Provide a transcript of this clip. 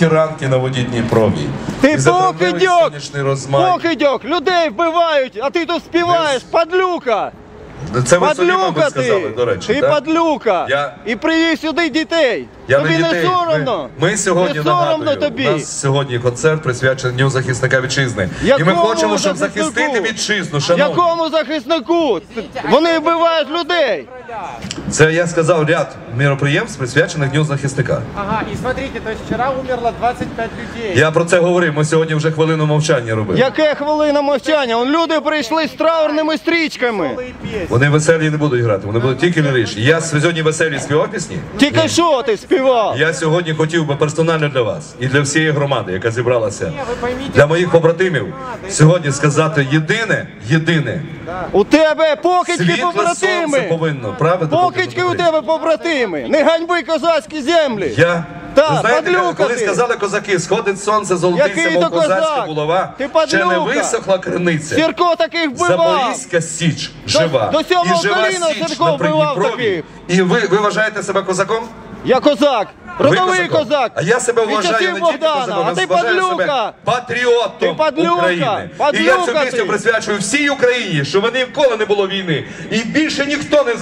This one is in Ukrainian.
ті ранки на воді Дніпрові. Ти покидьок! Покидьок! Людей вбивають, а ти тут співаєш, падлюка! Це ви собі, мабуть, сказали, до речі. Ти так? падлюка! Я- І привів сюди дітей! Я тобі не не, соромно! Ми, ми сьогодні не соромно нагадую, тобі! У нас сьогодні концерт присвячений Дню захисника вітчизни. І ми хочемо, щоб захиснику? захистити вітчизну, шановні. Якому захиснику? Вони вбивають людей! Це я сказав ряд міроприємств, присвячених Дню захисника. Ага, и смотрите, то есть вчера умерло 25 людей. Я про це говорив. Ми сьогодні вже хвилину мовчання робили. Яке хвилина мовчання? Он люди прийшли з траурними стрічками. Вони веселі не будуть грати, вони будуть тільки ліричні. Я сьогодні веселі співав пісні. Тільки що ти співав? Я сьогодні хотів би персонально для вас і для всієї громади, яка зібралася для моїх побратимів, сьогодні сказати єдине, єдине. У тебе покидьки побратими! повинно, правда? Покидьки у тебе побратими! Не ганьби козацькі землі! Я Та, ви знаєте, падлюка коли ти. сказали козаки, сходить сонце, золотиться, мов козацька булава, Ти ще не висохла криниця. Сірко таких вбивав! Запорізька січ жива. до сьомого і жива коліна січ Сірко на таких. І ви, ви вважаєте себе козаком? Я козак! Родовий козак! А я себе вважаю не тільки козаком, а ти падлюка! себе патріотом Ти падлюка, України. падлюка і я цю пісню присвячую всій Україні, щоб ніколи не було війни. І більше ніхто не